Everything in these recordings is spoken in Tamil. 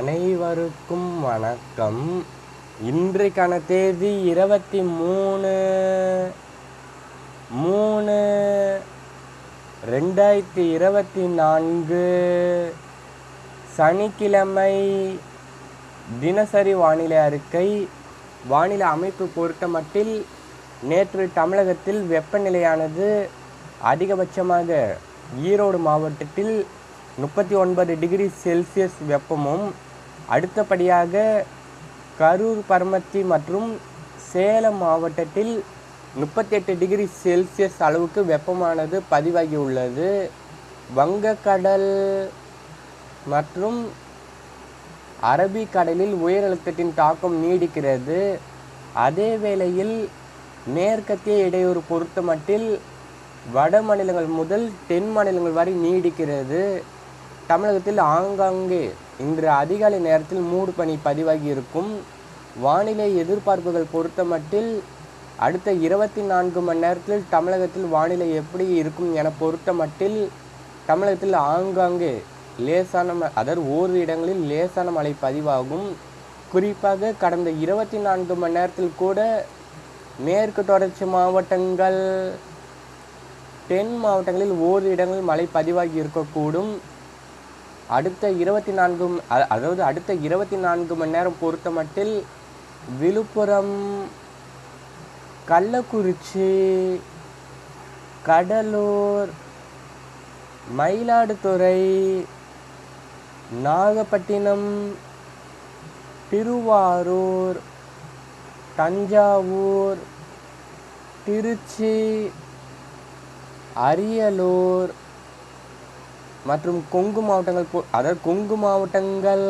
அனைவருக்கும் வணக்கம். இன்றைக்கான தேதி இருபத்தி மூணு மூணு ரெண்டாயிரத்தி இருபத்தி நான்கு சனிக்கிழமை தினசரி வானிலை அறிக்கை. வானிலை அமைப்பு பொறுத்தமட்டில் நேற்று தமிழகத்தில் வெப்பநிலையானது அதிகபட்சமாக ஈரோடு மாவட்டத்தில் முப்பத்தி ஒன்பது டிகிரி செல்சியஸ் வெப்பமும் அடுத்தபடியாக கரூர் பரமத்தி மற்றும் சேலம் மாவட்டத்தில் முப்பத்தெட்டு டிகிரி செல்சியஸ் அளவுக்கு வெப்பமானது பதிவாகி உள்ளது. வங்கக்கடல் மற்றும் அரபிக்கடலில் உயரழுத்தத்தின் தாக்கம் நீடிக்கிறது. அதே வேளையில் மேற்கத்திய இடையூறு பொறுத்தமட்டில் வட மாநிலங்கள் முதல் தென் மாநிலங்கள் வரை நீடிக்கிறது. தமிழகத்தில் ஆங்காங்கே இன்று அதிகாலை நேரத்தில் மூடு பனி பதிவாகி இருக்கும். வானிலை எதிர்பார்ப்புகள் பொறுத்தமட்டில் அடுத்த இருபத்தி நான்கு மணி நேரத்தில் தமிழகத்தில் வானிலை எப்படி இருக்கும் என பொறுத்தமட்டில் தமிழகத்தில் ஆங்காங்கே லேசான ம- அதாவது ஓரிரு இடங்களில் லேசான மழை பதிவாகும். குறிப்பாக கடந்த இருபத்தி நான்கு மணி நேரத்தில் கூட மேற்கு தொடர்ச்சி மாவட்டங்கள் தென் மாவட்டங்களில் ஓரிரு இடங்களில் மழை பதிவாகி இருக்கக்கூடும். அடுத்த இருபத்தி நான்கு அ- அதாவது அடுத்த இருபத்தி நான்கு மணி நேரம் பொறுத்த மட்டில் விழுப்புரம் கள்ளக்குறிச்சி கடலூர் மயிலாடுதுறை நாகப்பட்டினம் திருவாரூர் தஞ்சாவூர் திருச்சி அரியலூர் மற்றும் கொங்கு மாவட்டங்கள் பொ- அதாவது கொங்கு மாவட்டங்கள்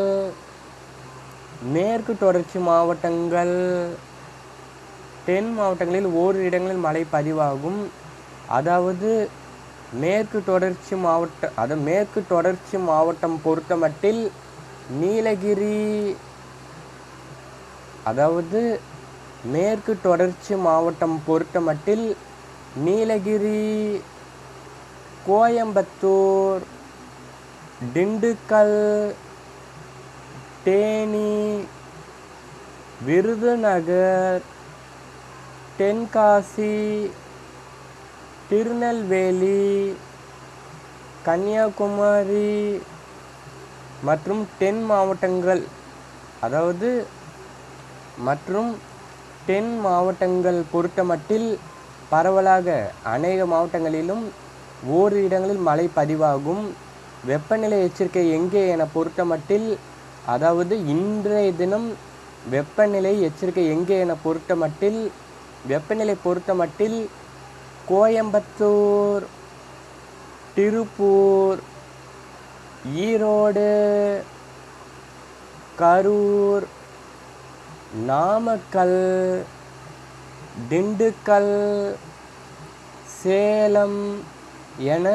மேற்கு தொடர்ச்சி மாவட்டங்கள் தென் மாவட்டங்களில் ஓரிரு இடங்களில் மழை பதிவாகும். அதாவது மேற்கு தொடர்ச்சி மாவட்ட அதாவது மேற்கு தொடர்ச்சி மாவட்டம் பொறுத்தமட்டில் நீலகிரி அதாவது மேற்கு தொடர்ச்சி மாவட்டம் பொறுத்தமட்டில் நீலகிரி கோயம்புத்தூர் திண்டுக்கல் தேனி விருதுநகர் தென்காசி திருநெல்வேலி கன்னியாகுமரி மற்றும் தென் மாவட்டங்கள். அதாவது மற்றும் தென் மாவட்டங்கள் பொறுத்தமட்டில் பரவலாக அநேக மாவட்டங்களிலும் ஓரிரு இடங்களில் மழை பதிவாகும். வெப்பநிலை எச்சரிக்கை எங்கே என பொறுத்தமட்டில் அதாவது இன்றைய தினம் வெப்பநிலை எச்சரிக்கை எங்கே என பொறுத்தமட்டில் வெப்பநிலை பொறுத்தமட்டில் கோயம்புத்தூர் திருப்பூர் ஈரோடு கரூர் நாமக்கல் திண்டுக்கல் சேலம் என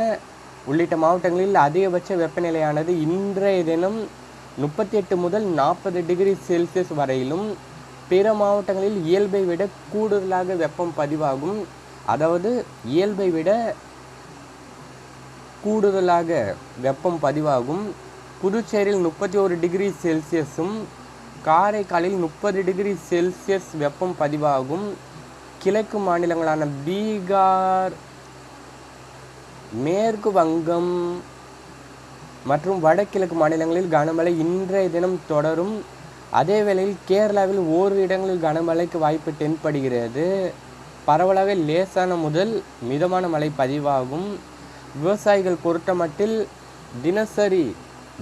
உள்ளிட்ட மாவட்டங்களில் அதிகபட்ச வெப்பநிலையானது இன்றைய தினம் முப்பத்தி எட்டு முதல் நாற்பது டிகிரி செல்சியஸ் வரையிலும் பிற மாவட்டங்களில் இயல்பை விட கூடுதலாக வெப்பம் பதிவாகும். அதாவது இயல்பை விட கூடுதலாக வெப்பம் பதிவாகும். புதுச்சேரியில் முப்பத்தி ஒரு டிகிரி செல்சியஸும் காரைக்காலில் முப்பது டிகிரி செல்சியஸ் வெப்பம் பதிவாகும். கிழக்கு மாநிலங்களான பீகார் மேற்கு வங்கம் மற்றும் வடகிழக்கு மாநிலங்களில் கனமழை இன்றைய தினம் தொடரும். அதே வேளையில் கேரளாவில் ஓரிரு இடங்களில் கனமழைக்கு வாய்ப்பு தென்படுகிறது. பரவலாக லேசான முதல் மிதமான மழை பதிவாகும். விவசாயிகள் பொறுத்தமட்டில் தினசரி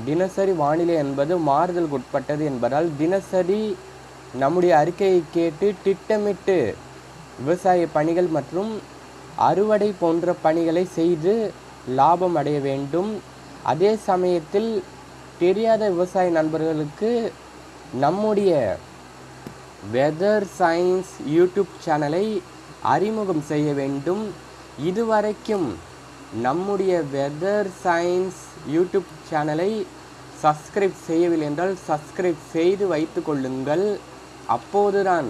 தினசரி வானிலை என்பது மாறுதலுக்கு உட்பட்டது என்பதால் தினசரி நம்முடைய அறிக்கையை கேட்டு திட்டமிட்டு விவசாய பணிகள் மற்றும் அறுவடை போன்ற பணிகளை செய்து லாபம் அடைய வேண்டும். அதே சமயத்தில் தெரியாத விவசாய நண்பர்களுக்கு நம்முடைய வெதர் சயின்ஸ் யூடியூப் சேனலை அறிமுகம் செய்ய வேண்டும். இதுவரைக்கும் நம்முடைய வெதர் சயின்ஸ் யூடியூப் சேனலை சப்ஸ்கிரைப் செய்யவில்லை என்றால் சப்ஸ்கிரைப் செய்து வைத்து கொள்ளுங்கள். அப்போதுதான்